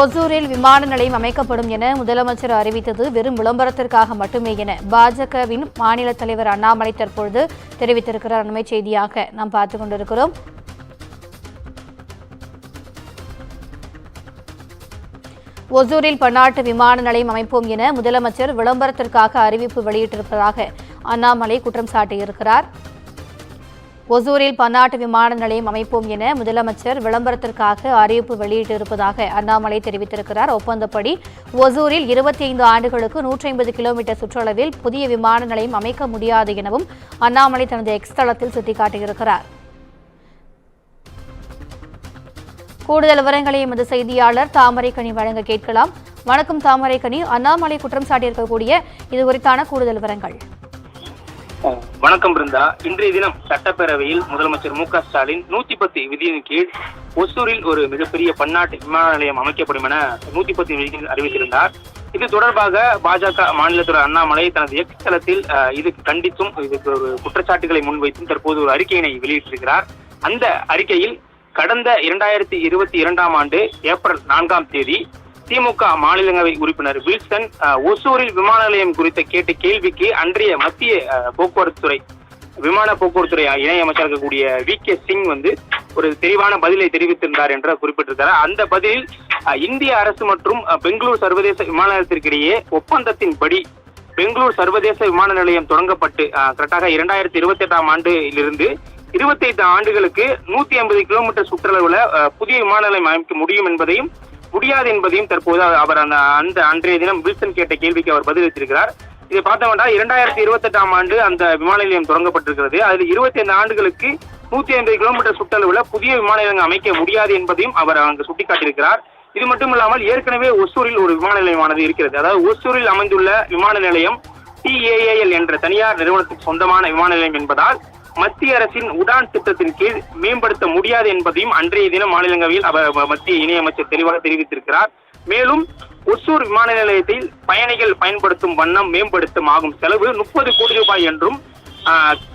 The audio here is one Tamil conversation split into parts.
ஒசூரில் விமான நிலையம் அமைக்கப்படும் என முதலமைச்சர் அறிவித்தது வெறும் விளம்பரத்திற்காக மட்டுமே என பாஜகவின் மாநில தலைவர் அண்ணாமலை தற்பொழுது தெரிவித்திருக்கிறார். அண்மை செய்தியாக நாம் பார்த்து கொண்டிருக்கிறோம். ஒசூரில் பன்னாட்டு விமான நிலையம் அமைப்போம் என முதலமைச்சர் விளம்பரத்திற்காக அறிவிப்பு வெளியிட்டிருப்பதாக அண்ணாமலை குற்றம் சாட்டியிருக்கிறார். ஒசூரில் பன்னாட்டு விமான நிலையம் அமைப்போம் என முதலமைச்சர் விளம்பரத்திற்காக அறிவிப்பு வெளியிட்டிருப்பதாக அண்ணாமலை தெரிவித்திருக்கிறார். ஒப்பந்தப்படி ஒசூரில் இருபத்தி ஐந்து ஆண்டுகளுக்கு நூற்றி ஐம்பது கிலோமீட்டர் சுற்றளவில் புதிய விமான நிலையம் அமைக்க முடியாது எனவும் அண்ணாமலை தனது எக்ஸ் தளத்தில் சுட்டிக்காட்டியிருக்கிறார். கூடுதல் விவரங்களை எமது செய்தியாளர் தாமரைக்கனி வழங்க கேட்கலாம். வணக்கம் தாமரைக்கனி அண்ணாமலை குற்றம் சாட்டியிருக்கக்கூடிய இது குறித்தான கூடுதல் விவரங்கள். வணக்கம் பிருந்தா. இன்றைய தினம் சட்டப்பேரவையில் முதலமைச்சர் மு க ஸ்டாலின் நூத்தி பத்து விதியின் கீழ் ஒசூரில் ஒரு மிகப்பெரிய பன்னாட்டு விமான நிலையம் அமைக்கப்படும் என நூத்தி பத்து விதியில் அறிவித்திருந்தார். இது தொடர்பாக பாஜக மாநிலத்துறை அண்ணாமலை தனது எக்ஸ் தளத்தில் இதுக்கு கண்டித்தும் இதுக்கு ஒரு குற்றச்சாட்டுகளை முன்வைத்தும் தற்போது ஒரு அறிக்கையினை வெளியிட்டிருக்கிறார். அந்த அறிக்கையில் கடந்த இரண்டாயிரத்தி இருபத்தி இரண்டாம் ஆண்டு ஏப்ரல் நான்காம் தேதி திமுக மாநிலங்களவை உறுப்பினர் வில்சன் ஒசூரில் விமான நிலையம் குறித்த கேட்ட கேள்விக்கு அன்றைய மத்திய போக்குவரத்து துறை விமான போக்குவரத்துறை இணையமைச்சர் இருக்கக்கூடிய வி. கே. சிங் வந்து ஒரு தெளிவான பதிலை தெரிவித்திருந்தார் என்று குறிப்பிட்டிருக்கிறார். அந்த பதிலில் இந்திய அரசு மற்றும் பெங்களூர் சர்வதேச விமான நிலையத்திற்கிடையே ஒப்பந்தத்தின்படி பெங்களூர் சர்வதேச விமான நிலையம் தொடங்கப்பட்டு கரெக்டாக இரண்டாயிரத்தி இருபத்தி எட்டாம் ஆண்டிலிருந்து இருபத்தி ஐந்து ஆண்டுகளுக்கு நூத்தி ஐம்பது கிலோமீட்டர் சுற்றளவுல புதிய விமான நிலையம் அமைக்க முடியும் என்பதையும் முடியாது என்பதையும் தற்போது அவர் அந்த அந்த அன்றைய தினம் வில்சன் கேட்ட கேள்விக்கு அவர் பதிலளித்திருக்கிறார் இதை பார்த்தோம்னா இரண்டாயிரத்தி இருபத்தி எட்டாம் ஆண்டு அந்த விமான நிலையம் தொடங்கப்பட்டிருக்கிறது. அதில் இருபத்தி ஐந்து ஆண்டுகளுக்கு நூத்தி ஐம்பது கிலோமீட்டர் சுற்றளவுல புதிய விமான நிலையம் அமைக்க முடியாது என்பதையும் அவர் அங்கு சுட்டிக்காட்டியிருக்கிறார். இது மட்டும் இல்லாமல் ஏற்கனவே ஒசூரில் ஒரு விமான நிலையமானது இருக்கிறது. அதாவது ஒசூரில் அமைந்துள்ள விமான நிலையம் டிஏஏஎல் என்ற தனியார் நிறுவனத்துக்கு சொந்தமான விமான நிலையம் என்பதால் மத்திய அரசின் உடான் திட்டத்தின் கீழ் மேம்படுத்த முடியாது என்பதையும் அன்றைய தினம் மாநிலங்களவையில் அவர் மத்திய இணையமைச்சர் தெளிவாக தெரிவித்திருக்கிறார். மேலும் ஒசூர் விமான நிலையத்தில் பயணிகள் பயன்படுத்தும் வண்ணம் மேம்படுத்தும் ஆகும் செலவு முப்பது கோடி ரூபாய் என்றும்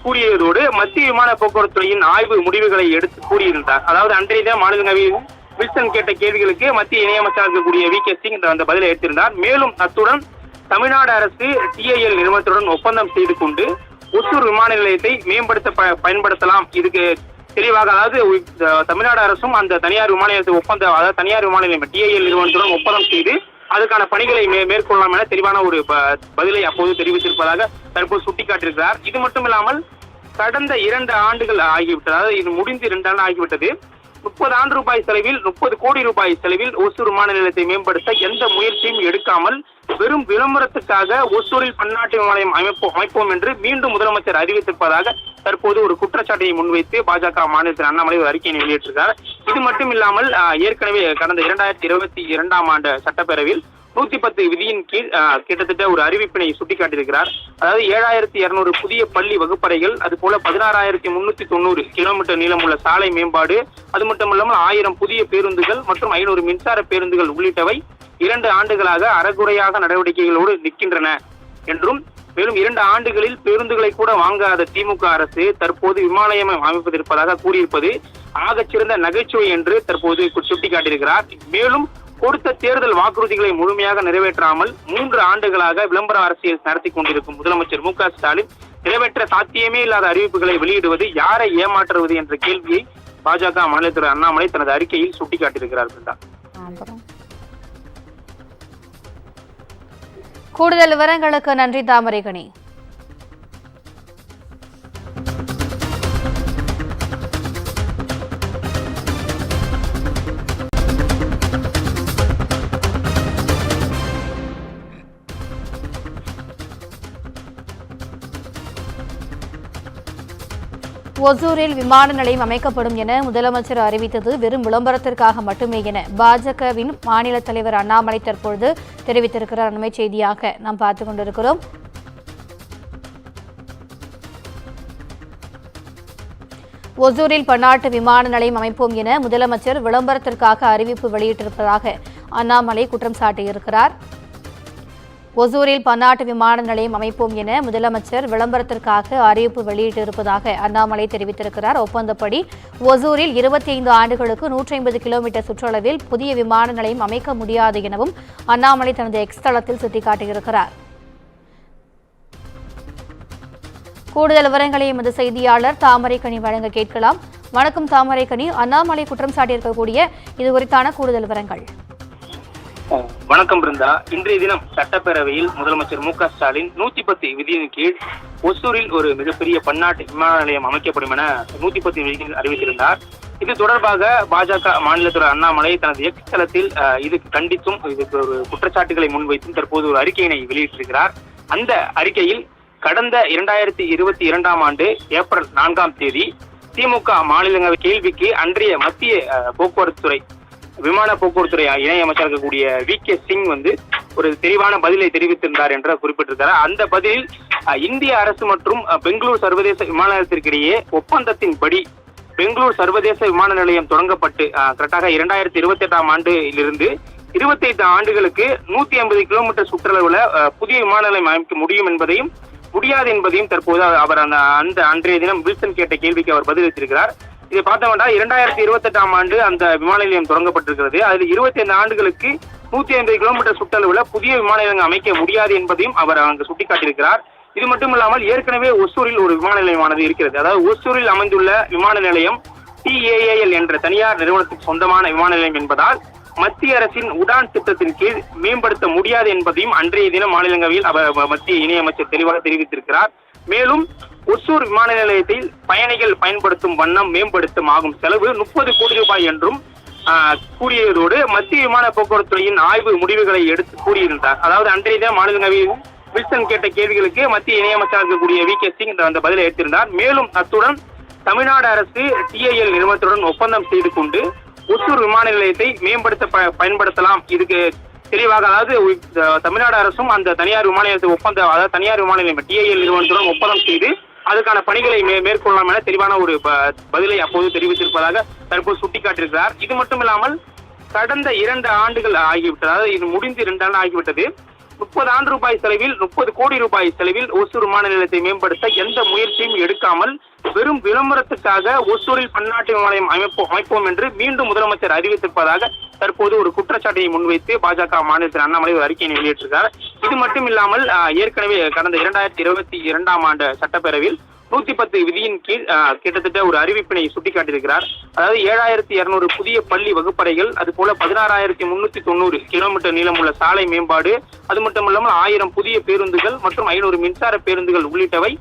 கூறியதோடு மத்திய விமான போக்குவரத்து துறையின் ஆய்வு முடிவுகளை எடுத்து கூறியிருந்தார். அதாவது அன்றைய தினம் மாநிலங்களவையில் வில்சன் கேட்ட கேள்விகளுக்கு மத்திய இணையமைச்சராக இருக்கக்கூடிய வி. கே. சிங் அந்த பதிலை எடுத்திருந்தார். மேலும் அத்துடன் தமிழ்நாடு அரசு டிஐஎல் நிறுவனத்துடன் ஒப்பந்தம் செய்து கொண்டு ஒசூர் விமான நிலையத்தை மேம்படுத்த ப- பயன்படுத்தலாம். இதுக்கு தெளிவாக அதாவது தமிழ்நாடு அரசும் அந்த தனியார் விமான நிலையத்தை ஒப்பந்தம் அதாவது தனியார் விமான நிலையம் டிஐஎல் நிறுவனத்துடன் ஒப்பந்தம் செய்து அதுக்கான பணிகளை மே- மேற்கொள்ளலாம் என தெளிவான ஒரு ப- பதிலை அப்போது தெரிவித்திருப்பதாக தற்போது சுட்டிக்காட்டியிருக்கிறார். இது மட்டும் இல்லாமல் கடந்த இரண்டு ஆண்டுகள் ஆகிவிட்டது. அதாவது இது முடிந்து இரண்டு ஆண்டு ஆகிவிட்டது. முப்பது ஆண்டு ரூபாய் செலவில் முப்பது கோடி ரூபாய் செலவில் ஒசூர் விமான நிலையத்தை மேம்படுத்த எந்த முயற்சியும் எடுக்காமல் வெறும் விளம்பரத்துக்காக ஒசூரில் பன்னாட்டு விமான நிலையம் அமைப்போம் அமைப்போம் என்று மீண்டும் முதலமைச்சர் அறிவித்திருப்பதாக தற்போது ஒரு குற்றச்சாட்டை முன்வைத்து பாஜக மாநிலத்தின் அண்ணாமலை ஒரு அறிக்கையை வெளியிட்டிருக்கிறார். இது மட்டும் இல்லாமல் ஏற்கனவே கடந்த இரண்டாயிரத்தி இருபத்தி இரண்டாம் ஆண்டு சட்டப்பேரவையில் நூத்தி பத்து விதியின் கீழ் கிட்டத்தட்ட ஒரு அறிவிப்பினை சுட்டிக்காட்டியிருக்கிறார். அதாவது ஏழாயிரத்தி இருநூறு புதிய பள்ளி வகுப்பறைகள் அது போல பதினாறாயிரத்தி முன்னூத்தி தொண்ணூறு கிலோமீட்டர் நீளமுள்ள சாலை மேம்பாடு அது மட்டும் இல்லாமல் ஆயிரம் புதிய பேருந்துகள் மற்றும் ஐநூறு மின்சார பேருந்துகள் உள்ளிட்டவை இரண்டு ஆண்டுகளாக அறகுறையாக நடவடிக்கைகளோடு நிற்கின்றன என்றும் மேலும் இரண்டு ஆண்டுகளில் பேருந்துகளை கூட வாங்காத திமுக அரசு தற்போது விமானயம் நிலையம் அமைப்பதிருப்பதாக கூறியிருப்பது ஆகச்சிறந்த நகைச்சுவை என்று தற்போது சுட்டிக்காட்டியிருக்கிறார். மேலும் கொடுத்த தேர்தல் வாக்குறுதிகளை முழுமையாக நிறைவேற்றாமல் மூன்று ஆண்டுகளாக விளம்பர அரசியல் நடத்தி கொண்டிருக்கும் முதலமைச்சர் மு ஸ்டாலின் நிறைவேற்ற சாத்தியமே இல்லாத அறிவிப்புகளை வெளியிடுவது யாரை ஏமாற்றுவது என்ற கேள்வியை பாஜக மாநிலத்துறை அண்ணாமலை தனது அறிக்கையில் சுட்டிக்காட்டியிருக்கிறார் பிருந்தா. கூடுதல் விவரங்களுக்கு நன்றி தாமரைக்கனி ஒசூரில் விமான நிலையம் அமைக்கப்படும் என முதலமைச்சர் அறிவித்தது. வெறும் விளம்பரத்திற்காக மட்டுமே என பாஜகவின் மாநில தலைவர் அண்ணாமலை தற்பொழுது தெரிவித்திருக்கிறார். அண்மை செய்தியாக நாம் பார்த்து கொண்டிருக்கிறோம். ஒசூரில் பன்னாட்டு விமான நிலையம் அமைப்போம் என முதலமைச்சர் விளம்பரத்திற்காக அறிவிப்பு வெளியிட்டிருப்பதாக அண்ணாமலை குற்றம் சாட்டியிருக்கிறார். ஒசூரில் பன்னாட்டு விமான நிலையம் அமைப்போம் என முதலமைச்சர் விளம்பரத்திற்காக அறிவிப்பு வெளியிட்டிருப்பதாக அண்ணாமலை தெரிவித்திருக்கிறார். ஒப்பந்தப்படி ஒசூரில் இருபத்தி ஐந்து ஆண்டுகளுக்கு நூற்றி ஐம்பது கிலோமீட்டர் சுற்றளவில் புதிய விமான நிலையம் அமைக்க முடியாது எனவும் அண்ணாமலை தனது எக்ஸ் தளத்தில் சுட்டிக்காட்டியிருக்கிறார். கூடுதல் விவரங்களை எமது செய்தியாளர் தாமரைக்கனி வழங்க கேட்கலாம். வணக்கம் தாமரைக்கனி அண்ணாமலை குற்றம் சாட்டியிருக்கக்கூடிய இது குறித்தான கூடுதல் விவரங்கள். வணக்கம் பிருந்தா. இன்றைய தினம் சட்டப்பேரவையில் முதலமைச்சர் மு க ஸ்டாலின் நூத்தி பத்து விதியின் கீழ் ஒசூரில் ஒரு மிகப்பெரிய பன்னாட்டு விமான நிலையம் அமைக்கப்படும் என நூத்தி பத்து விதியில் அறிவித்திருந்தார். இது தொடர்பாக பாஜக மாநிலத்துறை அண்ணாமலை தனது எக்ஸ் தளத்தில் இது கண்டித்தும் இதுக்கு ஒரு குற்றச்சாட்டுகளை முன்வைத்தும் தற்போது ஒரு அறிக்கையினை வெளியிட்டிருக்கிறார். அந்த அறிக்கையில் கடந்த இரண்டாயிரத்தி இருபத்தி இரண்டாம் ஆண்டு ஏப்ரல் நான்காம் தேதி திமுக மாநிலங்களவை கேள்விக்கு அன்றைய மத்திய அஹ், போக்குவரத்து துறை விமான போக்குவரத்துறை இணை அமைச்சர் இருக்கக்கூடிய வி கே சிங் வந்து ஒரு தெளிவான பதிலை தெரிவித்திருந்தார் என்று குறிப்பிட்டிருக்கிறார். அந்த பதிலில் இந்திய அரசு மற்றும் பெங்களூர் சர்வதேச விமான நிலையத்திற்கிடையே ஒப்பந்தத்தின்படி பெங்களூர் சர்வதேச விமான நிலையம் தொடங்கப்பட்டு கரெக்டாக இரண்டாயிரத்தி இருபத்தி எட்டாம் ஆண்டிலிருந்து இருபத்தி எட்டு ஆண்டுகளுக்கு நூத்தி ஐம்பது கிலோமீட்டர் சுற்றளவுல புதிய விமான நிலையம் அமைக்க முடியும் என்பதையும் முடியாது என்பதையும் தற்போது அவர் அந்த அந்த அன்றைய தினம் வில்சன் கேட்ட கேள்விக்கு அவர் பதிலளித்திருக்கிறார். இதை பார்த்தோம்னா இரண்டாயிரத்தி இருபத்தி எட்டாம் ஆண்டு அந்த விமான நிலையம் தொடங்கப்பட்டிருக்கிறது. அதில் இருபத்தி ஐந்து ஆண்டுகளுக்கு நூத்தி ஐம்பது கிலோமீட்டர் சுற்றளவுல புதிய விமான நிலையம் அமைக்க முடியாது என்பதையும் அவர் அங்கு சுட்டிக்காட்டியிருக்கிறார். இது மட்டும் இல்லாமல் ஏற்கனவே ஒசூரில் ஒரு விமான நிலையமானது இருக்கிறது. அதாவது ஒசூரில் அமைந்துள்ள விமான நிலையம் டிஏஏஎல் என்ற தனியார் நிறுவனத்துக்கு சொந்தமான விமான நிலையம் என்பதால் மத்திய அரசின் உடான் திட்டத்தின் கீழ் மேம்படுத்த முடியாது என்பதையும் அன்றைய தினம் மாநிலங்களவையில் அவர் மத்திய இணையமைச்சர் தெளிவாக தெரிவித்திருக்கிறார். மேலும் ஒசூர் விமான நிலையத்தில் பயணிகள் பயன்படுத்தும் வண்ணம் மேம்படுத்தும் ஆகும் செலவு முப்பது கோடி ரூபாய் என்றும் கூறியதோடு மத்திய விமான போக்குவரத்துறையின் ஆய்வு முடிவுகளை எடுத்து கூறியிருந்தார். அதாவது அன்றைய தினம் மாநிலங்களவையில் வில்சன் கேட்ட கேள்விகளுக்கு மத்திய இணையமைச்சராக இருக்கக்கூடிய வி கே சிங் அந்த பதிலை எடுத்திருந்தார். மேலும் அத்துடன் தமிழ்நாடு அரசு டிஐஎல் நிறுவனத்துடன் ஒப்பந்தம் செய்து கொண்டு ஒசூர் விமான நிலையத்தை மேம்படுத்த ப- பயன்படுத்தலாம். இதுக்கு தெளிவாக அதாவது தமிழ்நாடு அரசும் அந்த தனியார் விமான நிலையத்தை அதாவது தனியார் விமான நிலையம் டிஐஎல் நிறுவனத்துடன் ஒப்பந்தம் செய்து அதுக்கான பணிகளை மே மேற்கொள்ளலாம் என தெளிவான ஒரு ப- பதிலை அப்போது தெரிவித்திருப்பதாக தற்போது சுட்டிக்காட்டியிருக்கிறார். இது மட்டும் இல்லாமல் கடந்த இரண்டு ஆண்டுகள் ஆகிவிட்டது அதாவது இது முடிந்து இரண்டு ஆண்டு ஆகிவிட்டது. முப்பது ஆண்டு ரூபாய் செலவில் முப்பது கோடி ரூபாய் செலவில் ஒசூர் விமான நிலையத்தை மேம்படுத்த எந்த முயற்சியும் எடுக்காமல் வெறும் விளம்பரத்துக்காக ஒசூரில் பன்னாட்டு விமான நிலையம் அமைப்போம் அமைப்போம் என்று மீண்டும் முதலமைச்சர் அறிவித்திருப்பதாக தற்போது ஒரு குற்றச்சாட்டை முன்வைத்து பாஜக மாநிலத்தின் அண்ணாமலை ஒரு அறிக்கையை வெளியிட்டிருக்கிறார் இது மட்டும் இல்லாமல் ஏற்கனவே கடந்த இரண்டாயிரத்தி இருபத்தி இரண்டாம் ஆண்டு சட்டப்பேரவையில் நூத்தி பத்து விதியின் கீழ் கிட்டத்தட்ட ஒரு அறிவிப்பினை சுட்டிக்காட்டியிருக்கிறார். அதாவது ஏழாயிரத்தி இருநூறு புதிய பள்ளி வகுப்பறைகள் அது போல பதினாறாயிரத்தி முன்னூத்தி தொண்ணூறு கிலோமீட்டர் நீளமுள்ள சாலை மேம்பாடு அது மட்டும் இல்லாமல் ஆயிரம் புதிய பேருந்துகள் மற்றும் ஐநூறு மின்சார பேருந்துகள் உள்ளிட்டவை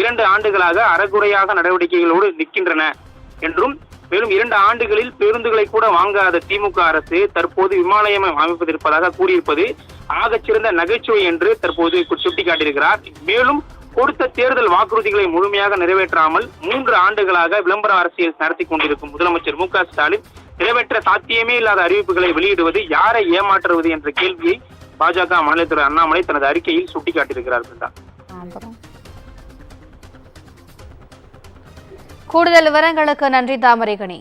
இரண்டு ஆண்டுகளாக அறகுறையாக நடவடிக்கைகளோடு நிற்கின்றன என்றும் மேலும் இரண்டு ஆண்டுகளில் பேருந்துகளை கூட வாங்காத திமுக அரசு தற்போது விமானயம் அமைப்பதற்காக அமைப்பதிருப்பதாக கூறியிருப்பது ஆகச்சிறந்த நகைச்சுவை என்று தற்போது சுட்டிக்காட்டியிருக்கிறார். மேலும் கொடுத்த தேர்தல் வாக்குறுதிகளை முழுமையாக நிறைவேற்றாமல் மூன்று ஆண்டுகளாக விளம்பர அரசியல் நடத்தி கொண்டிருக்கும் முதலமைச்சர் மு க ஸ்டாலின் நிறைவேற்ற சாத்தியமே இல்லாத அறிவிப்புகளை வெளியிடுவது யாரை ஏமாற்றுவது என்ற கேள்வியை பாஜக மாநிலத்துறை அண்ணாமலை தனது அறிக்கையில் சுட்டிக்காட்டியிருக்கிறார் பிருந்தா கூடுதல் விவரங்களுக்கு நன்றி தாமரைகணி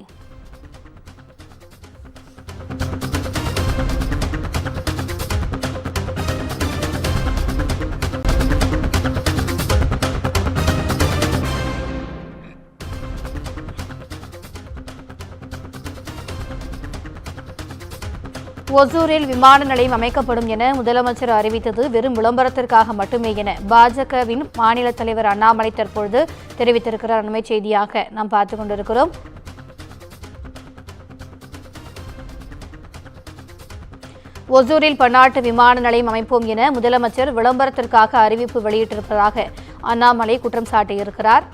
ஒசூரில் விமான நிலையம் அமைக்கப்படும் என முதலமைச்சர் அறிவித்தது. வெறும் விளம்பரத்திற்காக மட்டுமே என பாஜகவின் மாநில தலைவர் அண்ணாமலை தற்பொழுது தெரிவித்திருக்கிறார். அண்மை செய்தியாக நாம் பார்த்து கொண்டிருக்கிறோம். ஒசூரில் பன்னாட்டு விமான நிலையம் அமைப்போம் என முதலமைச்சர் விளம்பரத்திற்காக அறிவிப்பு வெளியிட்டிருப்பதாக அண்ணாமலை குற்றம் சாட்டியிருக்கிறார்.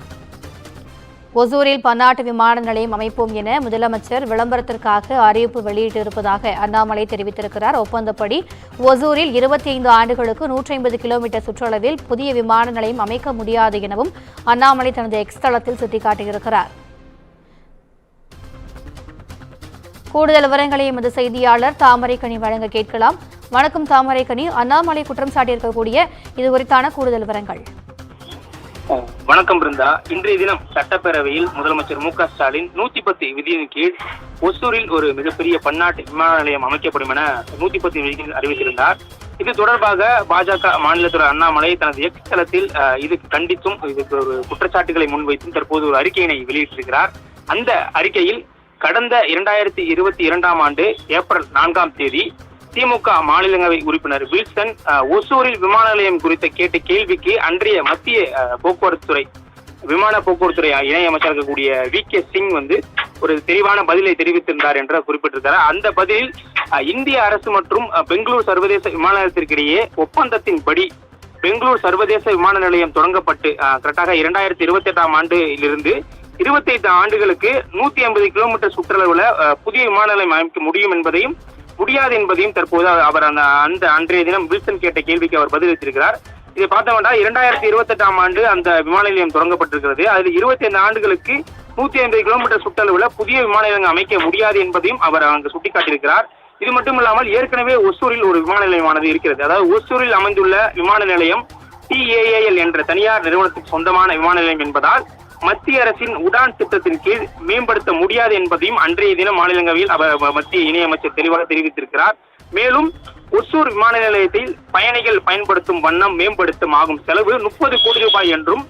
ஒசூரில் பன்னாட்டு விமான நிலையம் அமைப்போம் என முதலமைச்சர் விளம்பரத்திற்காக அறிவிப்பு வெளியிட்டிருப்பதாக அண்ணாமலை தெரிவித்திருக்கிறார். ஒப்பந்தப்படி ஒசூரில் இருபத்தி ஐந்து ஆண்டுகளுக்கு நூற்றி ஐம்பது கிலோமீட்டர் சுற்றளவில் புதிய விமான நிலையம் அமைக்க முடியாது எனவும் அண்ணாமலை தனது எக்ஸ் தளத்தில் சுட்டிக்காட்டியிருக்கிறார். கூடுதல் விவரங்களை எமது செய்தியாளர் தாமரைக்கனி வழங்க கேட்கலாம். வணக்கம் தாமரைக்கணி அண்ணாமலை குற்றம் சாட்டியிருக்கக்கூடிய இது குறித்தான கூடுதல் விவரங்கள். வணக்கம் பிருந்தா. இன்றைய தினம் சட்டப்பேரவையில் முதலமைச்சர் மு க ஸ்டாலின் நூத்தி பத்து விதியின் கீழ் ஒசூரில் ஒரு மிகப்பெரிய பன்னாட்டு விமான நிலையம் அமைக்கப்படும் என நூத்தி பத்து விதியில் அறிவித்திருந்தார். இது தொடர்பாக பாஜக மாநிலத்துறை அண்ணாமலை தனது எக்ஸ் தளத்தில் அஹ், இது கண்டித்தும் இதுக்கு ஒரு குற்றச்சாட்டுகளை முன்வைத்தும் தற்போது ஒரு அறிக்கையினை வெளியிட்டிருக்கிறார். அந்த அறிக்கையில் கடந்த இரண்டாயிரத்தி இருபத்தி இரண்டாம் ஆண்டு ஏப்ரல் நான்காம் தேதி திமுக மாநிலங்களவை உறுப்பினர் வில்சன் ஒசூரில் விமான நிலையம் குறித்த கேட்ட கேள்விக்கு அன்றைய மத்திய போக்குவரத்துறை போக்குவரத்து துறை விமான போக்குவரத்துறை இணையமைச்சர் இருக்கக்கூடிய வி. கே. சிங் வந்து ஒரு தெளிவான பதிலை தெரிவித்திருந்தார் என்று குறிப்பிட்டிருக்கிறார். அந்த பதிலில் இந்திய அரசு மற்றும் பெங்களூர் சர்வதேச விமான நிலையத்திற்கிடையே ஒப்பந்தத்தின்படி பெங்களூர் சர்வதேச விமான நிலையம் தொடங்கப்பட்டு கரெக்டாக இரண்டாயிரத்தி இருபத்தி எட்டாம் ஆண்டிலிருந்து இருபத்தி ஐந்து ஆண்டுகளுக்கு நூத்தி ஐம்பது கிலோமீட்டர் சுற்றளவுல புதிய விமான நிலையம் அமைக்க முடியும் என்பதையும் முடியாது என்பதையும் தற்போது அவர் அந்த அந்த அன்றைய தினம் வில்சன் கேட்ட கேள்விக்கு அவர் பதிலளித்திருக்கிறார் இதை பார்த்தோம்னா இரண்டாயிரத்தி இருபத்தி எட்டாம் ஆண்டு அந்த விமான நிலையம் தொடங்கப்பட்டிருக்கிறது. அதில் இருபத்தி ஐந்து ஆண்டுகளுக்கு நூத்தி ஐம்பது கிலோமீட்டர் சுற்றளவுல புதிய விமான நிலையம் அமைக்க முடியாது என்பதையும் அவர் அங்கு சுட்டிக்காட்டியிருக்கிறார். இது மட்டும் இல்லாமல் ஏற்கனவே ஒசூரில் ஒரு விமான நிலையமானது இருக்கிறது. அதாவது ஒசூரில் அமைந்துள்ள விமான நிலையம் டிஏஏஎல் என்ற தனியார் நிறுவனத்துக்கு சொந்தமான விமான நிலையம் என்பதால் மத்திய அரசின் உடான் திட்டத்தின் கீழ் மேம்படுத்த முடியாது என்பதையும் அன்றைய தினம் மாநிலங்களவையில் அவர் மத்திய இணையமைச்சர் தெளிவாக தெரிவித்திருக்கிறார். மேலும் ஒசூர் விமான நிலையத்தில் பயணிகள் பயன்படுத்தும் வண்ணம் மேம்படுத்தும் ஆகும் செலவு முப்பது கோடி ரூபாய் என்றும்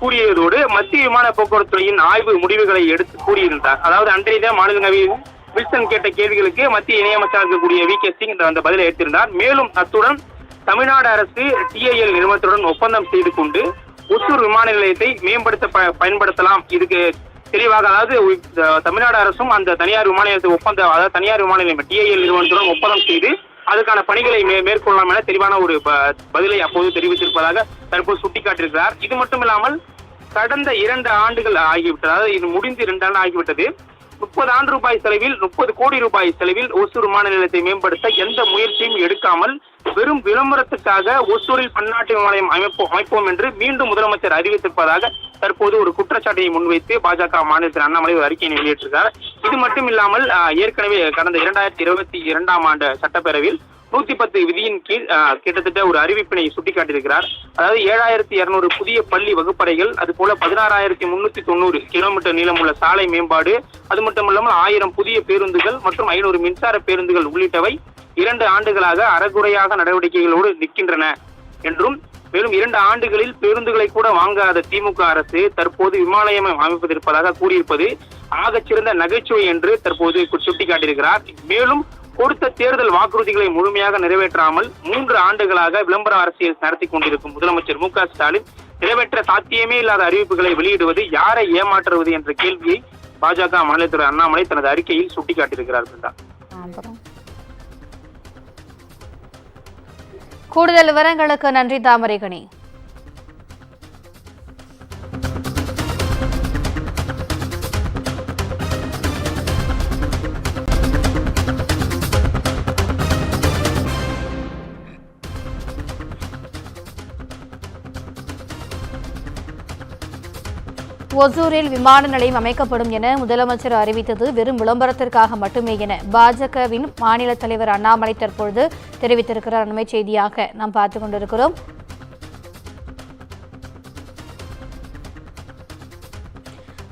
கூறியதோடு மத்திய விமான போக்குவரத்துறையின் ஆய்வு முடிவுகளை எடுத்து கூறியிருந்தார். அதாவது அன்றைய தினம் மாநிலங்களவையில் வில்சன் கேட்ட கேள்விகளுக்கு மத்திய இணையமைச்சராக இருக்கக்கூடிய வி. கே. சிங் அந்த பதிலை எடுத்திருந்தார். மேலும் அத்துடன் தமிழ்நாடு அரசு டிஐஎல் நிறுவனத்துடன் ஒப்பந்தம் செய்து கொண்டு ஒசூர் விமான நிலையத்தை மேம்படுத்த ப- பயன்படுத்தலாம். இதுக்கு தெளிவாக அதாவது தமிழ்நாடு அரசும் அந்த தனியார் விமான நிலையத்தை ஒப்பந்தம் அதாவது தனியார் விமான நிலையம் டிஐஎல் நிறுவனத்துடன் ஒப்பந்தம் செய்து அதுக்கான பணிகளை மே மேற்கொள்ளலாம் என தெளிவான ஒரு ப- பதிலை அப்போது தெரிவித்திருப்பதாக தற்போது சுட்டிக்காட்டியிருக்கிறார். இது மட்டும் இல்லாமல் கடந்த இரண்டு ஆண்டுகள் ஆகிவிட்டது அதாவது இது முடிந்து இரண்டு ஆண்டு ஆகிவிட்டது. முப்பது ஆண்டு ரூபாய் செலவில் முப்பது கோடி ரூபாய் செலவில் ஒசூர் விமான நிலையத்தை மேம்படுத்த எந்த முயற்சியும் எடுக்காமல் வெறும் விளம்பரத்துக்காக ஒசூரில் பன்னாட்டு விமான நிலையம் அமைப்போம் அமைப்போம் என்று மீண்டும் முதலமைச்சர் அறிவித்திருப்பதாக தற்போது ஒரு குற்றச்சாட்டை முன்வைத்து பாஜக மாநிலத்தின் அண்ணாமலை ஒரு அறிக்கையை வெளியிட்டிருக்கிறார் இது மட்டும் இல்லாமல் ஏற்கனவே கடந்த இரண்டாயிரத்தி இருபத்தி இரண்டாம் ஆண்டு சட்டப்பேரவையில் நூத்தி பத்து விதியின் கீழ் கிட்டத்தட்ட ஒரு அறிவிப்பினை சுட்டிக்காட்டியிருக்கிறார். அதாவது ஏழாயிரத்தி இருநூறு புதிய பள்ளி வகுப்பறைகள் அது போல பதினாறாயிரத்தி முன்னூத்தி தொண்ணூறு கிலோமீட்டர் நீளமுள்ள சாலை மேம்பாடு அது மட்டும் இல்லாமல் ஆயிரம் புதிய பேருந்துகள் மற்றும் ஐநூறு மின்சார பேருந்துகள் உள்ளிட்டவை இரண்டு ஆண்டுகளாக அறகுறையாக நடவடிக்கைகளோடு நிற்கின்றன என்றும் மேலும் இரண்டு ஆண்டுகளில் பேருந்துகளை கூட வாங்காத திமுக அரசு தற்போது விமானயம் அமைப்பதற்காக அமைப்பதிருப்பதாக கூறியிருப்பது ஆகச்சிறந்த நகைச்சுவை என்று தற்போது சுட்டிக்காட்டியிருக்கிறார். மேலும் கொடுத்த தேர்தல் வாக்குறுதிகளை முழுமையாக நிறைவேற்றாமல் மூன்று ஆண்டுகளாக விளம்பர அரசியல் நடத்தி கொண்டிருக்கும் முதலமைச்சர் மு க ஸ்டாலின் நிறைவேற்ற சாத்தியமே இல்லாத அறிவிப்புகளை வெளியிடுவது யாரை ஏமாற்றுவது என்ற கேள்வியை பாஜக மாநிலத்துறை அண்ணாமலை தனது அறிக்கையில் சுட்டிக்காட்டியிருக்கிறார் பிருந்தா. கூடுதல் விவரங்களுக்கு நன்றி தாமரைகணி ஒசூரில் விமான நிலையம் அமைக்கப்படும் என முதலமைச்சர் அறிவித்தது வெறும் விளம்பரத்திற்காக மட்டுமே என பாஜகவின் மாநில தலைவர் அண்ணாமலை தற்பொழுது தெரிவித்திருக்கிறார். அண்மை செய்தியாக நாம் பார்த்து கொண்டிருக்கிறோம்.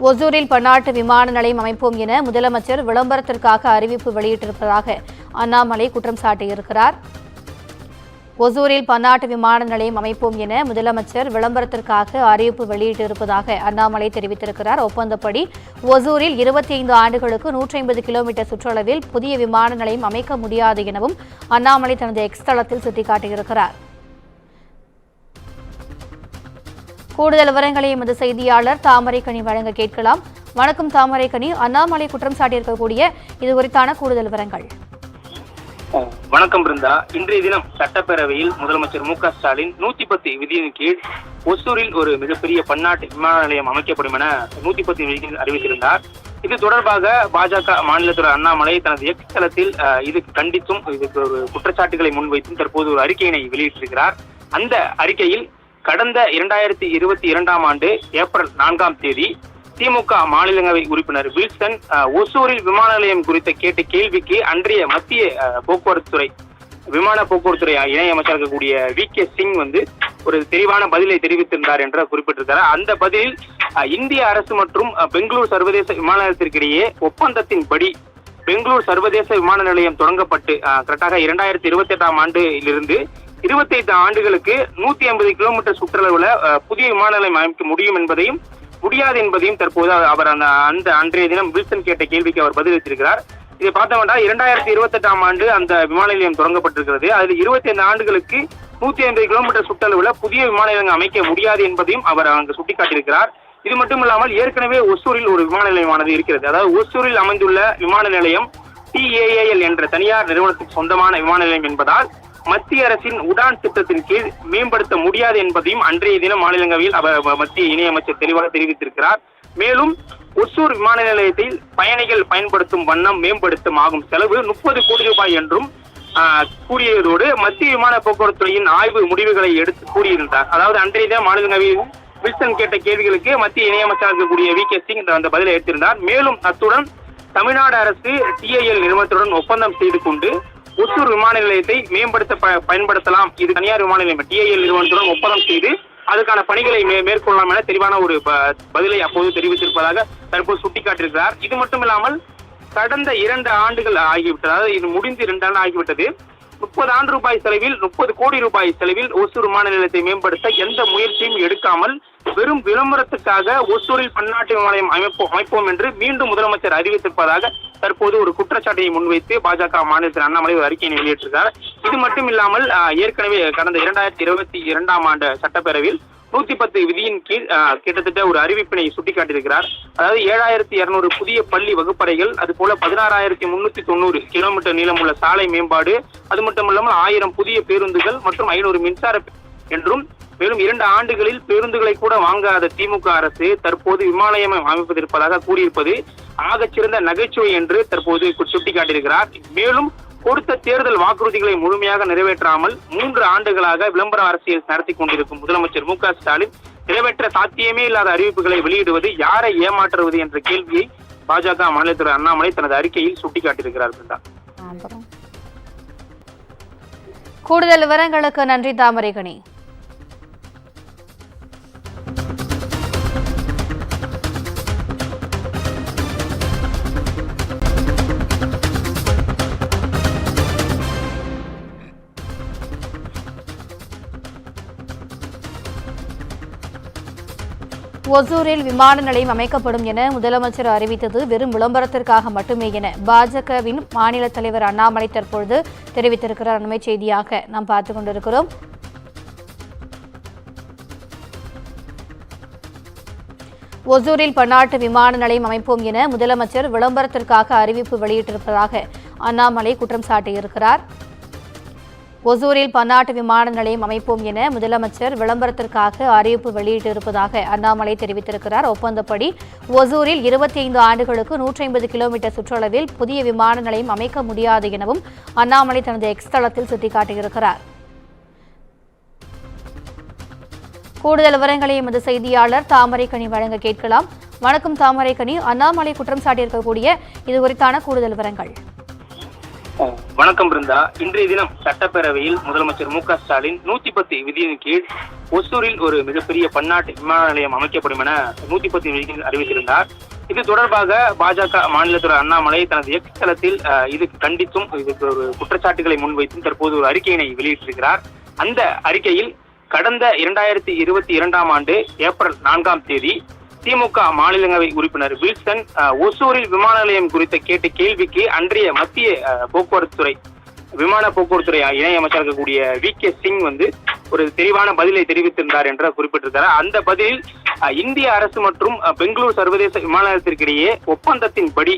ஒசூரில் பன்னாட்டு விமான நிலையம் அமைப்போம் என முதலமைச்சர் விளம்பரத்திற்காக அறிவிப்பு வெளியிட்டிருப்பதாக அண்ணாமலை குற்றம் சாட்டியிருக்கிறார். ஒசூரில் பன்னாட்டு விமான நிலையம் அமைப்போம் என முதலமைச்சர் விளம்பரத்திற்காக அறிவிப்பு வெளியிட்டிருப்பதாக அண்ணாமலை தெரிவித்திருக்கிறார். ஒப்பந்தப்படி ஒசூரில் இருபத்தி ஐந்து ஆண்டுகளுக்கு நூற்றி ஐம்பது கிலோமீட்டர் சுற்றளவில் புதிய விமான நிலையம் அமைக்க முடியாது எனவும் அண்ணாமலை தனது எக்ஸ் தளத்தில் சுட்டிக்காட்டியிருக்கிறார். கூடுதல் விவரங்களை எமது செய்தியாளர் தாமரைக்கணி வழங்க கேட்கலாம். வணக்கம் தாமரைக்கணி அண்ணாமலை குற்றம் சாட்டியிருக்கக்கூடிய இது குறித்தான கூடுதல் விவரங்கள். வணக்கம் பிருந்தா. இன்றைய தினம் சட்டப்பேரவையில் முதலமைச்சர் மு க ஸ்டாலின் நூத்தி பத்து விதியின் கீழ் ஒசூரில் ஒரு மிகப்பெரிய பன்னாட்டு விமான நிலையம் அமைக்கப்படும் என நூத்தி பத்து விதியில் அறிவித்திருந்தார். இது தொடர்பாக பாஜக மாநிலத்துறை அண்ணாமலை தனது எக்ஸ் தளத்தில் அஹ், இது கண்டித்தும் இதுக்கு ஒரு குற்றச்சாட்டுகளை முன்வைத்தும் தற்போது ஒரு அறிக்கையினை வெளியிட்டிருக்கிறார். அந்த அறிக்கையில் கடந்த இரண்டாயிரத்தி இருபத்தி இரண்டாம் ஆண்டு ஏப்ரல் நான்காம் தேதி திமுக மாநிலங்களவை உறுப்பினர் வில்சன் ஒசூரில் விமான நிலையம் குறித்த கேட்ட கேள்விக்கு அன்றைய மத்திய போக்குவரத்து துறை விமான போக்குவரத்து இணையமைச்சர் இருக்கக்கூடிய வி. கே. சிங் வந்து ஒரு தெளிவான பதிலை தெரிவித்திருந்தார் என்ற குறிப்பிட்டிருக்கிறார். அந்த பதிலில் இந்திய அரசு மற்றும் பெங்களூர் சர்வதேச விமான நிலையத்திற்கிடையே ஒப்பந்தத்தின்படி பெங்களூர் சர்வதேச விமான நிலையம் தொடங்கப்பட்டு கரெக்டாக இரண்டாயிரத்தி இருபத்தி எட்டாம் ஆண்டிலிருந்து இருபத்தி ஐந்து ஆண்டுகளுக்கு நூத்தி ஐம்பது கிலோமீட்டர் சுற்றளவுல புதிய விமான நிலையம் அமைக்க முடியும் என்பதையும் முடியாது என்பதையும் தற்போது அவர் அந்த அந்த அன்றைய தினம் வில்சன் கேட்ட கேள்விக்கு அவர் பதிலளித்திருக்கிறார் இதை பார்த்தோம்னா இரண்டாயிரத்தி இருபத்தி எட்டாம் ஆண்டு அந்த விமான நிலையம் தொடங்கப்பட்டிருக்கிறது. அதில் இருபத்தி ஐந்து ஆண்டுகளுக்கு நூத்தி ஐம்பது கிலோமீட்டர் சுற்றளவுல புதிய விமான நிலையம் அமைக்க முடியாது என்பதையும் அவர் அங்கு சுட்டிக்காட்டியிருக்கிறார். இது மட்டும் இல்லாமல் ஏற்கனவே ஒசூரில் ஒரு விமான நிலையமானது இருக்கிறது. அதாவது ஒசூரில் அமைந்துள்ள விமான நிலையம் டிஏஏஎல் என்ற தனியார் நிறுவனத்துக்கு சொந்தமான விமான நிலையம் என்பதால் மத்திய அரசின் உடான் திட்டத்தின் கீழ் மேம்படுத்த முடியாது என்பதையும் அன்றைய தினம் மாநிலங்களவையில் அவர் மத்திய இணையமைச்சர் தெளிவாக தெரிவித்திருக்கிறார். மேலும் ஒசூர் விமான நிலையத்தில் பயணிகள் பயன்படுத்தும் வண்ணம் மேம்படுத்தும் ஆகும் செலவு முப்பது கோடி ரூபாய் என்றும் கூறியதோடு மத்திய விமான போக்குவரத்து துறையின் ஆய்வு முடிவுகளை எடுத்து கூறியிருந்தார். அதாவது அன்றைய தினம் மாநிலங்களவையில் வில்சன் கேட்ட கேள்விகளுக்கு மத்திய இணையமைச்சராக இருக்கக்கூடிய வி. கே. சிங் இந்த- அந்த பதிலை எடுத்திருந்தார். மேலும் அத்துடன் தமிழ்நாடு அரசு டிஐஎல் நிறுவனத்துடன் ஒப்பந்தம் செய்து கொண்டு ஒசூர் விமான நிலையத்தை மேம்படுத்த ப- பயன்படுத்தலாம். இது தனியார் விமான நிலையம். டிஐஎல் நிறுவனத்துடன் ஒப்பந்தம் செய்து அதுக்கான பணிகளை மே- மேற்கொள்ளலாம் என தெளிவான ஒரு ப- பதிலை அப்போது தெரிவித்திருப்பதாக தற்போது சுட்டிக்காட்டியிருக்கிறார். இது மட்டும் இல்லாமல் கடந்த இரண்டு ஆண்டுகள் ஆகிவிட்டது. அதாவது இது முடிந்து இரண்டு ஆண்டு ஆகிவிட்டது. முப்பது ஆண்டு ரூபாய் செலவில் முப்பது கோடி ரூபாய் செலவில் ஒசூர் விமான நிலையத்தை மேம்படுத்த எந்த முயற்சியும் எடுக்காமல் வெறும் விளம்பரத்துக்காக ஒசூரில் பன்னாட்டு விமானம் அமைப்போம் அமைப்போம் என்று மீண்டும் முதலமைச்சர் அறிவித்திருப்பதாக தற்போது ஒரு குற்றச்சாட்டை முன்வைத்து பாஜக மாநிலத்தில் அண்ணாமலை ஒரு அறிக்கையை வெளியிட்டிருக்கார். இது மட்டும் இல்லாமல் ஏற்கனவே கடந்த இரண்டாயிரத்தி இருபத்தி இரண்டாம் ஆண்டு சட்டப்பேரவையில் நூத்தி பத்து விதியின் கீழ் கிட்டத்தட்ட ஒரு அறிவிப்பினை சுட்டிக்காட்டியிருக்கிறார். அதாவது ஏழாயிரத்தி இருநூறு புதிய பள்ளி வகுப்பறைகள் அது போல பதினாறாயிரத்தி முன்னூத்தி தொண்ணூறு கிலோமீட்டர் நீளமுள்ள சாலை மேம்பாடு அது மட்டும் இல்லாமல் ஆயிரம் புதிய பேருந்துகள் மற்றும் ஐநூறு மின்சார என்றும் மேலும் இரண்டு ஆண்டுகளில் பேருந்துகளை கூட வாங்காத திமுக அரசு தற்போது விமானயம் அமைப்பதிருப்பதாக கூறியிருப்பது ஆகச்சிறந்த நகைச்சுவை என்று தற்போது சுட்டிக்காட்டியிருக்கிறார். மேலும் கொடுத்த தேர்தல் வாக்குறுதிகளை முழுமையாக நிறைவேற்றாமல் மூன்று ஆண்டுகளாக விளம்பர அரசியல் நடத்தி கொண்டிருக்கும் முதலமைச்சர் மு க ஸ்டாலின் நிறைவேற்ற சாத்தியமே இல்லாத அறிவிப்புகளை வெளியிடுவது யாரை ஏமாற்றுவது என்ற கேள்வியை பாஜக மாநிலத்துறை அண்ணாமலை தனது அறிக்கையில் சுட்டிக்காட்டியிருக்கிறார் பிருந்தா. கூடுதல் விவரங்களுக்கு நன்றி தாமரைகணி ஒசூரில் விமான நிலையம் அமைக்கப்படும் என முதலமைச்சர் அறிவித்தது. வெறும் விளம்பரத்திற்காக மட்டுமே என பாஜகவின் மாநில தலைவர் அண்ணாமலை தற்பொழுது தெரிவித்திருக்கிறார். அண்மை செய்தியாக நாம் பார்த்து கொண்டிருக்கிறோம். ஒசூரில் பன்னாட்டு விமான நிலையம் அமைப்போம் என முதலமைச்சர் விளம்பரத்திற்காக அறிவிப்பு வெளியிட்டிருப்பதாக அண்ணாமலை குற்றம் சாட்டியிருக்கிறார். ஒசூரில் பன்னாட்டு விமான நிலையம் அமைப்போம் என முதலமைச்சர் விளம்பரத்திற்காக அறிவிப்பு வெளியிட்டிருப்பதாக அண்ணாமலை தெரிவித்திருக்கிறார். ஒப்பந்தப்படி ஒசூரில் இருபத்தி ஐந்து ஆண்டுகளுக்கு நூற்றி ஐம்பது கிலோமீட்டர் சுற்றளவில் புதிய விமான நிலையம் அமைக்க முடியாது எனவும் அண்ணாமலை தனது எக்ஸ் தளத்தில் சுட்டிக்காட்டியிருக்கிறார். கூடுதல் விவரங்களை எமது செய்தியாளர் தாமரைக்கனி வழங்க கேட்கலாம். வணக்கம் தாமரைக்கனி அண்ணாமலை குற்றம் சாட்டியிருக்கக்கூடிய இது குறித்தான கூடுதல் விவரங்கள். வணக்கம் பிருந்தா. இன்றைய தினம் சட்டப்பேரவையில் முதலமைச்சர் மு க ஸ்டாலின் நூத்தி பத்து விதியின் கீழ் ஒசூரில் ஒரு மிகப்பெரிய பன்னாட்டு விமான நிலையம் அமைக்கப்படும் என நூத்தி பத்து விதியில் அறிவித்திருந்தார். இது தொடர்பாக பாஜக மாநிலத்துறை அண்ணாமலை தனது எக்ஸ் தளத்தில் இது கண்டித்தும் இதுக்கு ஒரு குற்றச்சாட்டுகளை முன்வைத்தும் தற்போது ஒரு அறிக்கையினை வெளியிட்டிருக்கிறார். அந்த அறிக்கையில் கடந்த இரண்டாயிரத்தி இருபத்தி இரண்டாம் ஆண்டு ஏப்ரல் நான்காம் தேதி திமுக மாநிலங்களவை உறுப்பினர் வில்சன் ஒசூரில் விமான நிலையம் குறித்த கேட்ட கேள்விக்கு அன்றைய மத்திய அஹ், போக்குவரத்து துறை விமான போக்குவரத்துறை இணையமைச்சர் இருக்கக்கூடிய வி. கே. சிங் வந்து ஒரு தெளிவான பதிலை தெரிவித்திருந்தார் என்று குறிப்பிட்டிருக்கிறார். அந்த பதிலில் அஹ், இந்திய அரசு மற்றும் பெங்களூர் சர்வதேச விமான நிலையத்திற்கிடையே ஒப்பந்தத்தின்படி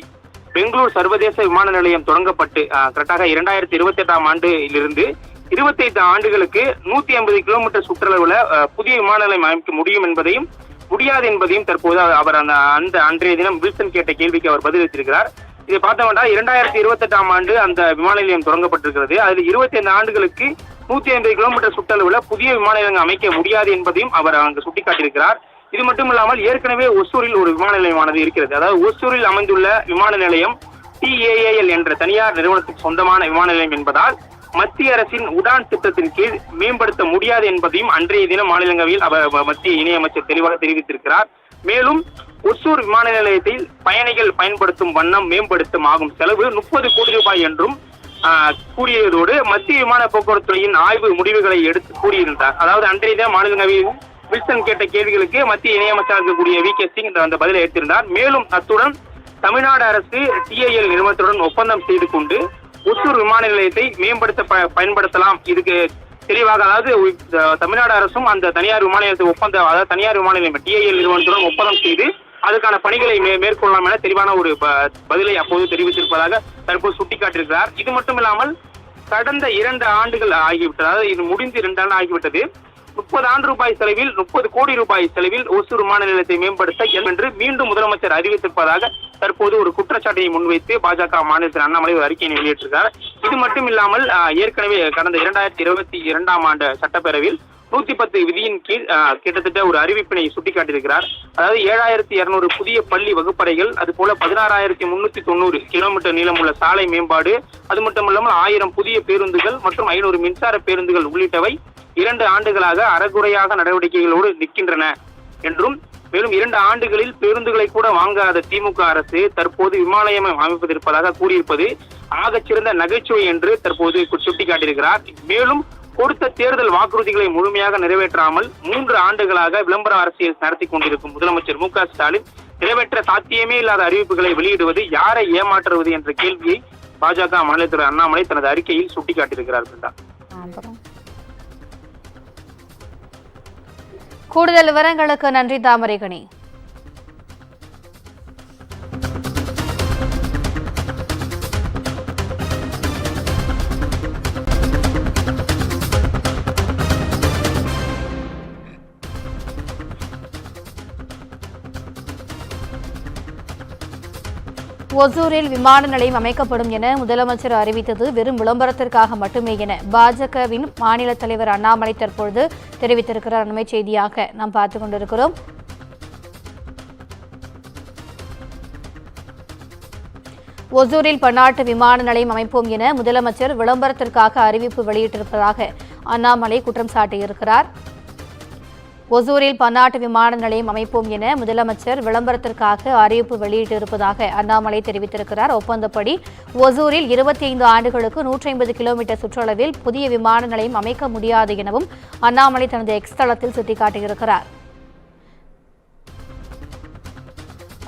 பெங்களூர் சர்வதேச விமான நிலையம் தொடங்கப்பட்டு அஹ், கரெக்டாக இரண்டாயிரத்தி இருபத்தி எட்டாம் ஆண்டிலிருந்து இருபத்தைந்து ஆண்டுகளுக்கு நூத்தி ஐம்பது கிலோமீட்டர் சுற்றளவுல புதிய விமான நிலையம் அமைக்க முடியும் என்பதையும் முடியாது என்பதையும் தற்போது அவர் அந்த அந்த அன்றைய தினம் வில்சன் கேட்ட கேள்விக்கு அவர் பதிலளித்திருக்கிறார் இதை பார்த்தோம்னா இரண்டாயிரத்தி இருபத்தி எட்டாம் ஆண்டு அந்த விமான நிலையம் தொடங்கப்பட்டிருக்கிறது. அதில் இருபத்தி ஐந்து ஆண்டுகளுக்கு நூத்தி ஐம்பது கிலோமீட்டர் சுற்றளவுல புதிய விமான நிலையம் அமைக்க முடியாது என்பதையும் அவர் அங்கு சுட்டிக்காட்டியிருக்கிறார். இது மட்டும் இல்லாமல் ஏற்கனவே ஒசூரில் ஒரு விமான நிலையமானது இருக்கிறது. அதாவது ஒசூரில் அமைந்துள்ள விமான நிலையம் டிஏஏஎல் என்ற தனியார் நிறுவனத்துக்கு சொந்தமான விமான நிலையம் என்பதால் மத்திய அரசின் உடான் திட்டத்தின் கீழ் மேம்படுத்த முடியாது என்பதையும் அன்றைய தினம் மாநிலங்களவையில் அவர் மத்திய இணையமைச்சர் தெளிவாக தெரிவித்திருக்கிறார். மேலும் ஒசூர் விமான நிலையத்தில் பயணிகள் பயன்படுத்தும் வண்ணம் மேம்படுத்தும் ஆகும் செலவு முப்பது கோடி ரூபாய் என்றும் கூறியதோடு மத்திய விமான போக்குவரத்து துறையின் ஆய்வு முடிவுகளை எடுத்து கூறியிருந்தார். அதாவது அன்றைய தினம் மாநிலங்களவையில் வில்சன் கேட்ட கேள்விகளுக்கு மத்திய இணையமைச்சராக இருக்கக்கூடிய வி கே சிங் அந்த பதிலை எடுத்திருந்தார். மேலும் அத்துடன் தமிழ்நாடு அரசு டிஐஎல் நிறுவனத்துடன் ஒப்பந்தம் செய்து கொண்டு ஒசூர் விமான நிலையத்தை மேம்படுத்த ப- பயன்படுத்தலாம். இதுக்கு தெளிவாக அதாவது தமிழ்நாடு அரசும் அந்த தனியார் விமான நிலையத்தை ஒப்பந்தம் அதாவது தனியார் விமான நிலையம் டிஐஎல் நிறுவனத்துடன் ஒப்பந்தம் செய்து அதுக்கான பணிகளை மே- மேற்கொள்ளலாம் என தெளிவான ஒரு ப- பதிலை அப்போது தெரிவித்திருப்பதாக தற்போது சுட்டிக்காட்டியிருக்கிறார். இது மட்டும் இல்லாமல் கடந்த இரண்டு ஆண்டுகள் ஆகிவிட்டது. அதாவது இது முடிந்து இரண்டு ஆண்டு ஆகிவிட்டது. முப்பது ஆண்டு ரூபாய் செலவில் முப்பது கோடி ரூபாய் செலவில் ஒசூர் விமான நிலையத்தை மேம்படுத்த என்று மீண்டும் முதலமைச்சர் அறிவித்திருப்பதாக தற்போது ஒரு குற்றச்சாட்டை முன்வைத்து பாஜக மாநில திரு அண்ணாமலை ஒரு அறிக்கையை வெளியிட்டிருக்கார் இது மட்டும் இல்லாமல் ஏற்கனவே கடந்த இரண்டாயிரத்தி இருபத்தி இரண்டாம் ஆண்டு சட்டப்பேரவையில் நூத்தி பத்து விதியின் கீழ் கிட்டத்தட்ட ஒரு அறிவிப்பினை சுட்டிக்காட்டியிருக்கிறார். அதாவது ஏழாயிரத்தி இருநூறு புதிய பள்ளி வகுப்பறைகள் அது போல பதினாறாயிரத்தி முன்னூத்தி தொண்ணூறு கிலோமீட்டர் நீளமுள்ள சாலை மேம்பாடு அது மட்டும் இல்லாமல் ஆயிரம் புதிய பேருந்துகள் மற்றும் ஐநூறு மின்சார பேருந்துகள் உள்ளிட்டவை இரண்டு ஆண்டுகளாக அறகுறையாக நடவடிக்கைகளோடு நிற்கின்றன என்றும் மேலும் இரண்டு ஆண்டுகளில் பேருந்துகளை கூட வாங்காத திமுக அரசு தற்போது விமானயம் அமைப்பதிருப்பதாக கூறியிருப்பது ஆகச்சிறந்த நகைச்சுவை என்று தற்போது சுட்டிக்காட்டியிருக்கிறார். மேலும் கொடுத்த தேர்தல் வாக்குறுதிகளை முழுமையாக நிறைவேற்றாமல் மூன்று ஆண்டுகளாக விளம்பர அரசியல் நடத்தி கொண்டிருக்கும் முதலமைச்சர் மு க ஸ்டாலின் நிறைவேற்ற சாத்தியமே இல்லாத அறிவிப்புகளை வெளியிடுவது யாரை ஏமாற்றுவது என்ற கேள்வியை பாஜக மாநில திரு அண்ணாமலை தனது அறிக்கையில் சுட்டிக்காட்டியிருக்கிறார் பிருந்தா கூடுதல் விவரங்களுக்கு நன்றி தாமரைகணி ஒசூரில் விமான நிலையம் அமைக்கப்படும் என முதலமைச்சர் அறிவித்தது. வெறும் விளம்பரத்திற்காக மட்டுமே என பாஜகவின் மாநில தலைவர் அண்ணாமலை தற்பொழுது தெரிவித்திருக்கிறார். அண்மை செய்தியாக நாம் பார்த்து கொண்டிருக்கிறோம். ஒசூரில் பன்னாட்டு விமான நிலையம் அமைப்போம் என முதலமைச்சர் விளம்பரத்திற்காக அறிவிப்பு வெளியிட்டிருப்பதாக அண்ணாமலை குற்றம் சாட்டியிருக்கிறார். ஒசூரில் பன்னாட்டு விமான நிலையம் அமைப்போம் என முதலமைச்சர் விளம்பரத்திற்காக அறிவிப்பு வெளியிட்டிருப்பதாக அண்ணாமலை தெரிவித்திருக்கிறார். ஒப்பந்தப்படி ஒசூரில் இருபத்தி ஐந்து ஆண்டுகளுக்கு நூற்றி ஐம்பது கிலோமீட்டர் சுற்றளவில் புதிய விமான நிலையம் அமைக்க முடியாது எனவும் அண்ணாமலை தனது எக்ஸ் தளத்தில் சுட்டிக்காட்டியிருக்கிறார்.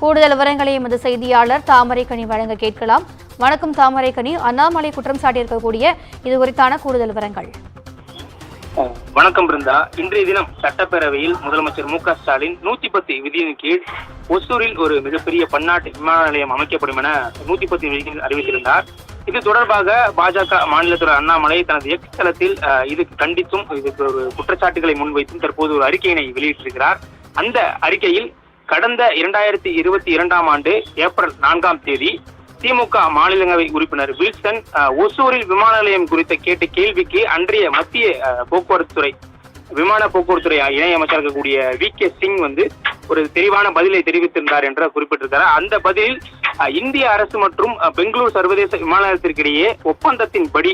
கூடுதல் விவரங்களை எமது செய்தியாளர் தாமரைக்கணி வழங்க கேட்கலாம். வணக்கம் தாமரைக்கணி அண்ணாமலை குற்றம் சாட்டியிருக்கக்கூடிய இது குறித்தான கூடுதல் விவரங்கள். வணக்கம் பிருந்தா. இன்றைய தினம் சட்டப்பேரவையில் முதலமைச்சர் மு க ஸ்டாலின் நூத்தி பத்து விதியின் கீழ் ஒசூரில் ஒரு மிகப்பெரிய பன்னாட்டு விமான நிலையம் அமைக்கப்படும் என நூத்தி பத்து விதியில் அறிவித்திருந்தார். இது தொடர்பாக பாஜக மாநிலத்துறை அண்ணாமலை தனது எக்ஸ் தளத்தில் கண்டித்தும் இதுக்கு ஒரு குற்றச்சாட்டுகளை முன்வைத்தும் தற்போது ஒரு அறிக்கையினை வெளியிட்டிருக்கிறார். அந்த அறிக்கையில் கடந்த இரண்டாயிரத்தி இருபத்தி இரண்டாம் ஆண்டு ஏப்ரல் நான்காம் தேதி திமுக மாநிலங்களவை உறுப்பினர் வில்சன் ஒசூரில் விமான நிலையம் குறித்த கேட்ட கேள்விக்கு அன்றைய மத்திய போக்குவரத்து துறை விமான போக்குவரத்துறை துறை இணையமைச்சர் இருக்கக்கூடிய வி. கே. சிங் வந்து ஒரு தெளிவான பதிலை தெரிவித்திருந்தார் என்று குறிப்பிட்டிருக்கிறார். அந்த பதிலில் இந்திய அரசு மற்றும் பெங்களூர் சர்வதேச விமான நிலையத்திற்கிடையே ஒப்பந்தத்தின்படி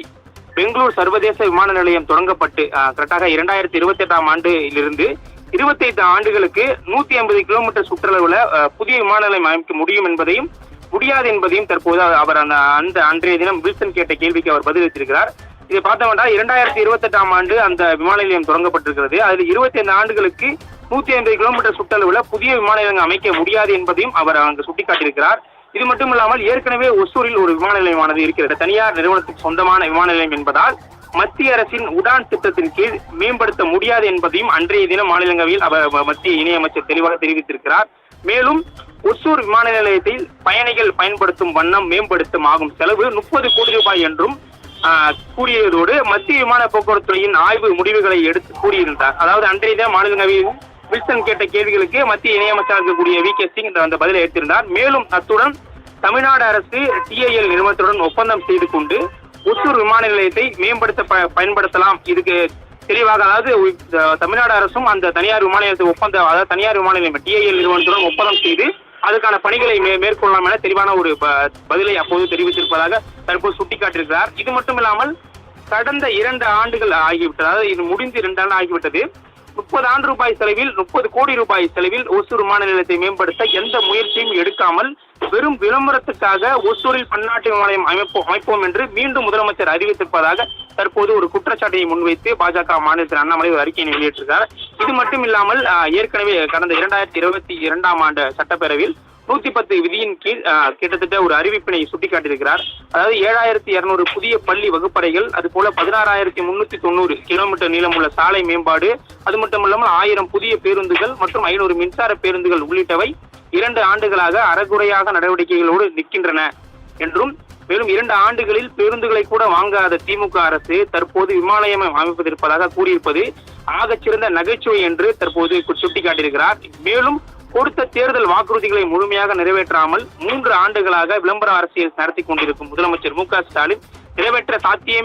பெங்களூர் சர்வதேச விமான நிலையம் தொடங்கப்பட்டு கரெக்டாக இரண்டாயிரத்தி இருபத்தி எட்டாம் ஆண்டிலிருந்து இருபத்தி ஐந்து ஆண்டுகளுக்கு நூத்தி ஐம்பது கிலோமீட்டர் சுற்றளவுல புதிய விமான நிலையம் அமைக்க முடியும் என்பதையும் முடியாது என்பதையும் தற்போது அவர் அந்த அந்த அன்றைய தினம் வில்சன் கேட்ட கேள்விக்கு அவர் பதிலளித்திருக்கிறார் இதை பார்த்தோம்னா இரண்டாயிரத்தி இருபத்தி எட்டாம் ஆண்டு அந்த விமான நிலையம் தொடங்கப்பட்டிருக்கிறது. அதில் இருபத்தி ஐந்து ஆண்டுகளுக்கு நூத்தி ஐம்பது கிலோமீட்டர் சுற்றளவுல புதிய விமான நிலையம் அமைக்க முடியாது என்பதையும் அவர் அங்கு சுட்டிக்காட்டியிருக்கிறார். இது மட்டும் இல்லாமல் ஏற்கனவே ஒசூரில் ஒரு விமான நிலையமானது இருக்கிறது. தனியார் நிறுவனத்துக்கு சொந்தமான விமான நிலையம் என்பதால் மத்திய அரசின் உடான் திட்டத்தின் கீழ் மேம்படுத்த முடியாது என்பதையும் அன்றைய தினம் மாநிலங்களவையில் அவர் மத்திய இணையமைச்சர் தெளிவாக தெரிவித்திருக்கிறார். மேலும் ஒசூர் விமான நிலையத்தில் பயணிகள் பயன்படுத்தும் வண்ணம் மேம்படுத்தும் ஆகும் செலவு முப்பது கோடி ரூபாய் என்றும் கூறியதோடு மத்திய விமான போக்குவரத்துறையின் ஆய்வு முடிவுகளை எடுத்து கூறியிருந்தார். அதாவது அன்றைய தினம் மாநிலங்களவையில் வில்சன் கேட்ட கேள்விகளுக்கு மத்திய இணையமைச்சராக இருக்கக்கூடிய வி கே சிங் அந்த பதிலை எடுத்திருந்தார். மேலும் அத்துடன் தமிழ்நாடு அரசு டிஐஎல் நிறுவனத்துடன் ஒப்பந்தம் செய்து கொண்டு ஒசூர் விமான நிலையத்தை மேம்படுத்த ப- பயன்படுத்தலாம். இதுக்கு தெளிவாக அதாவது தமிழ்நாடு அரசும் அந்த தனியார் விமான நிலையத்தை ஒப்பந்தம் அதாவது தனியார் விமான நிலையம் டிஐஎல் நிறுவனத்துடன் ஒப்பந்தம் செய்து அதுக்கான பணிகளை மே- மேற்கொள்ளலாம் என தெளிவான ஒரு பதிலை அப்போது தெரிவித்திருப்பதாக தற்போது சுட்டிக்காட்டியிருக்கிறார். இது மட்டும் இல்லாமல் கடந்த இரண்டு ஆண்டுகள் ஆகிவிட்டது. அதாவது இது முடிந்து இரண்டு ஆண்டு ஆகிவிட்டது. முப்பது ஆண்டு ரூபாய் செலவில் முப்பது கோடி ரூபாய் செலவில் ஒசூர் விமான நிலையத்தை மேம்படுத்த எந்த முயற்சியும் எடுக்காமல் வெறும் விளம்பரத்துக்காக ஒசூரில் பன்னாட்டு விமான நிலையம் அமைப்போம் அமைப்போம் என்று மீண்டும் முதலமைச்சர் அறிவித்திருப்பதாக தற்போது ஒரு குற்றச்சாட்டை முன்வைத்து பாஜக மாநிலத்தில் அண்ணாமலை ஒரு அறிக்கையை வெளியிட்டிருக்கார் இது மட்டும் இல்லாமல் ஏற்கனவே கடந்த இரண்டாயிரத்தி இருபத்தி இரண்டாம் ஆண்டு சட்டப்பேரவையில் நூத்தி பத்து விதியின் கீழ் கிட்டத்தட்ட ஒரு அறிவிப்பினை சுட்டிக்காட்டியிருக்கிறார். அதாவது ஏழாயிரத்தி இருநூறு புதிய பள்ளி வகுப்பறைகள் அது போல பதினாறாயிரத்தி முன்னூத்தி தொண்ணூறு கிலோமீட்டர் நீளமுள்ள சாலை மேம்பாடு அது மட்டும் இல்லாமல் ஆயிரம் புதிய பேருந்துகள் மற்றும் ஐநூறு மின்சார பேருந்துகள் உள்ளிட்டவை இரண்டு ஆண்டுகளாக அறகுறையாக நடவடிக்கைகளோடு நிற்கின்றன என்றும் மேலும் இரண்டு ஆண்டுகளில் பேருந்துகளை கூட வாங்காத திமுக அரசு தற்போது விமானயம் அமைப்பதிருப்பதாக கூறியிருப்பது ஆகச்சிறந்த நகைச்சுவை என்று தற்போது சுட்டிக்காட்டியிருக்கிறார். மேலும் கொடுத்த தேர்தல் வாக்குறுதிகளை முழுமையாக நிறைவேற்றாமல் மூன்று ஆண்டுகளாக விளம்பர அரசியல் நடத்தி கொண்டிருக்கும் முதலமைச்சர் மு க ஸ்டாலின் நிறைவேற்ற சாத்தியமே